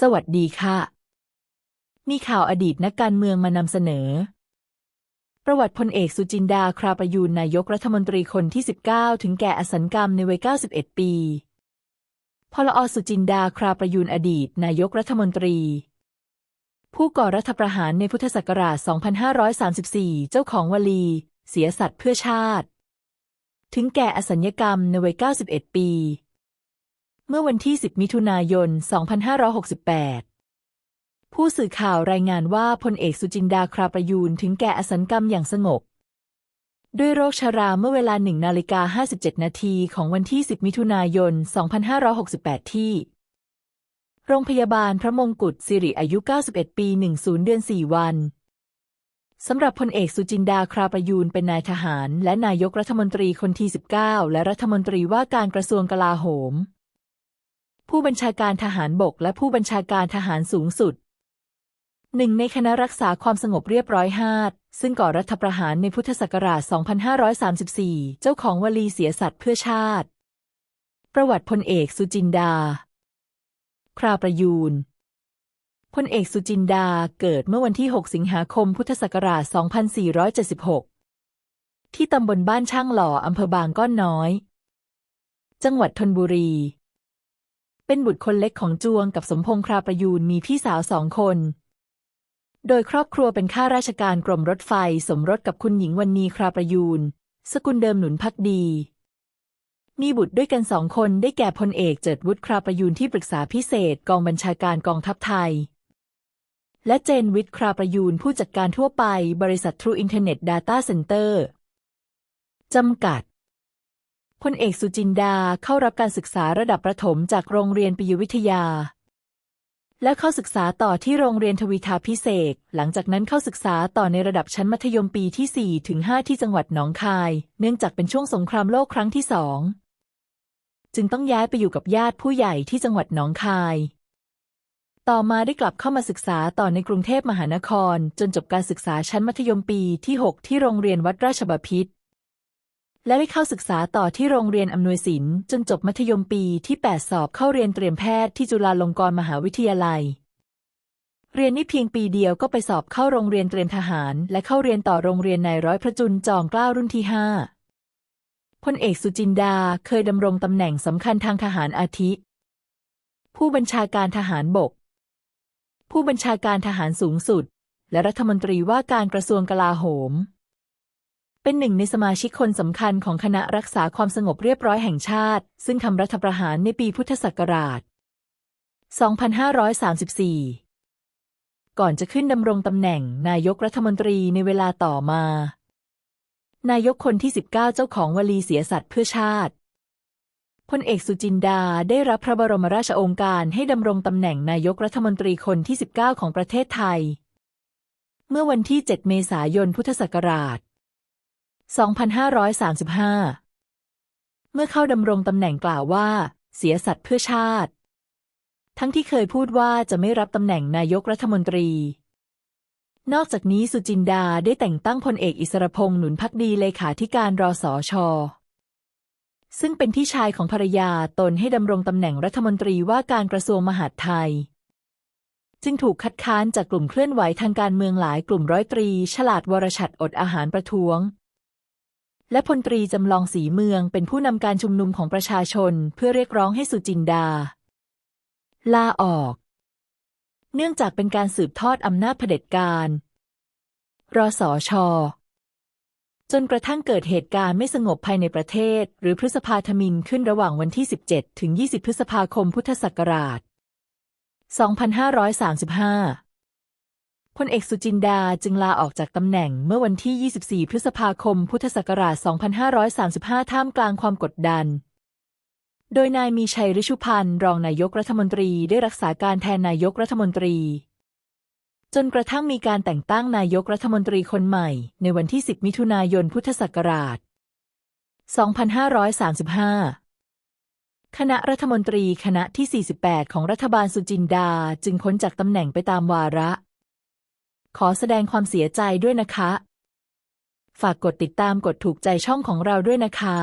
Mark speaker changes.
Speaker 1: สวัสดีค่ะ มีข่าวอดีตนักการเมืองมานำเสนอ ประวัติพลเอกสุจินดาคราประยูนนายกรัฐมนตรีคนที่ 19 ถึงแก่อสัญกรรมในวัย 91 ปีพลอสุจินดาคราประยูนอดีต นายกรัฐมนตรี ผู้ก่อรัฐประหารในพุทธศักราช 2534 เจ้าของวลี เสียสัตว์เพื่อชาติ ถึงแก่อสัญญกรรมในวัย 91 ปี มื่อวันที่ 10 มิถุนายน 2568 ผู้สื่อข่าวรายงานว่าพลเอกสุจินดาคราประยูนถึงแก่อสัญกรรมอย่างสงบ ด้วยโรคชราเมื่อเวลา 1 นาฬิกา 57 นาทีของวันที่ 10 มิถุนายน 2568 ที่ โรงพยาบาลพระมงกุฎสิริอายุ 91 ปี 10 เดือน 4 วันสำหรับพลเอกสุจินดาคราประยูนเป็นนายทหาร และนายกรัฐมนตรีคนที่ 19 และรัฐมนตรีว่าการกระทรวงกลาโหม ผู้บัญชาการทหารบกและผู้บัญชาการทหารสูงสุดหนึ่งในคณะรักษาความสงบเรียบร้อยห้าดซึ่งก่อรัฐประหารในพุทธศักราช 2534 เจ้าของวลีเสียสัตว์เพื่อชาติ ประวัติพลเอกสุจินดา คราประยูนพลเอกสุจินดาเกิดเมื่อวันที่ 6 สิงหาคม พุทธศักราช 2476 ที่ตำบลบ้านช่างหล่ออำเภอบางก้อนน้อย จังหวัดธนบุรี เป็นบุตรคนเล็กของจวงกับสมพงษ์คราประยูนมีพี่สาวสองคน โดยครอบครัวเป็นข้าราชการกรมรถไฟ สมรสกับคุณหญิงวันนีคราประยูนสกุลเดิมหนุนพักดี มีบุตรด้วยกันสองคนได้แก่พลเอกเจิดวุฒิคราประยูนที่ปรึกษาพิเศษกองบัญชาการกองทัพไทย และเจนวิทย์คราประยูนผู้จัดการทั่วไป บริษัททรูอินเทอร์เน็ตดาต้าเซ็นเตอร์จำกัด พลเอกสุจินดาเข้ารับการศึกษาระดับประถมจากโรงเรียนปิยวิทยา และเข้าศึกษาต่อที่โรงเรียนทวีทาพิเศษ หลังจากนั้นเข้าศึกษาต่อในระดับชั้นมัธยมปีที่ 4 ถึง 5 ที่จังหวัดหนองคาย เนื่องจากเป็นช่วงสงครามโลกครั้งที่สองจึงต้องย้ายไปอยู่กับญาติผู้ใหญ่ที่จังหวัดหนองคาย ต่อมาได้กลับเข้ามาศึกษาต่อในกรุงเทพมหานคร จนจบการศึกษาชั้นมัธยมปีที่ 6 ที่โรงเรียนวัดราชบพิตร และได้เข้าศึกษาต่อที่โรงเรียนอำนวยศิลป์จนจบมัธยมปีที่ 8 สอบเข้าเรียนเตรียมแพทย์ที่จุฬาลงกรณ์มหาวิทยาลัย เรียนนี่เพียงปีเดียวก็ไปสอบเข้าโรงเรียนเตรียมทหาร และเข้าเรียนต่อโรงเรียนนายร้อยพระจุลจอมเกล้ารุ่นที่5พลเอกสุจินดาเคยดำรงตำแหน่งสำคัญทางทหารอาทิ ผู้บัญชาการทหารบก ผู้บัญชาการทหารสูงสุด และรัฐมนตรีว่าการกระทรวงกลาโหม เป็นหนึ่งในสมาชิกคนสำคัญของคณะรักษาความสงบเรียบร้อยแห่งชาติ ซึ่งทำรัฐประหารในปีพุทธศักราช 2534 ก่อนจะขึ้นดำรงตำแหน่งนายกรัฐมนตรีในเวลาต่อมา นายกคนที่ 19 เจ้าของวลีเสียสัตว์เพื่อชาติพลเอกสุจินดาได้รับพระบรมราชโองการให้ดำรงตำแหน่งนายกรัฐมนตรีคนที่ 19 ของประเทศไทย เมื่อวันที่ 7 เมษายนพุทธศักราช 2535 เมื่อเข้าดำรงตำแหน่งกล่าวว่า เสียสัตว์เพื่อชาติ ทั้งที่เคยพูดว่าจะไม่รับตำแหน่งนายกรัฐมนตรี นอกจากนี้สุจินดาได้แต่งตั้งพลเอกอิสรพงษ์หนุนพักดีเลขาธิการรอสอชอซึ่งเป็นพี่ชายของภรรยาตนให้ดำรงตำแหน่งรัฐมนตรีว่าการกระทรวงมหาดไทย จึงถูกคัดค้านจากกลุ่มเคลื่อนไหวทางการเมืองหลายกลุ่มร้อยตรี ฉลาดวรชัดอดอาหารประท้วง และพลตรีจำลองสีเมืองเป็นผู้นำการชุมนุมของประชาชนเพื่อเรียกร้องให้สุจินดา ลาออก เนื่องจากเป็นการสืบทอดอำนาจเผด็จการรสช จนกระทั่งเกิดเหตุการณ์ไม่สงบภายในประเทศ หรือพฤษภาธมินขึ้นระหว่างวันที่ 17 ถึง 20 พฤษภาคมพุทธศักราช 2535 พลเอกสุจินดาจึงลาออกจากตำแหน่งเมื่อวันที่ 24 พฤษภาคม พุทธศักราช 2535 ท่ามกลางความกดดัน โดยนายมีชัยฤชุพันธ์รองนายกรัฐมนตรีได้รักษาการแทนนายกรัฐมนตรี จนกระทั่งมีการแต่งตั้งนายกรัฐมนตรีคนใหม่ ในวันที่ 10 มิถุนายน พุทธศักราช 2535คณะรัฐมนตรีคณะที่ 48 ของรัฐบาลสุจินดา จึงพ้นจากตำแหน่งไปตามวาระ ขอแสดงความเสียใจด้วยนะคะ ฝากกดติดตามกดถูกใจช่องของเราด้วยนะคะ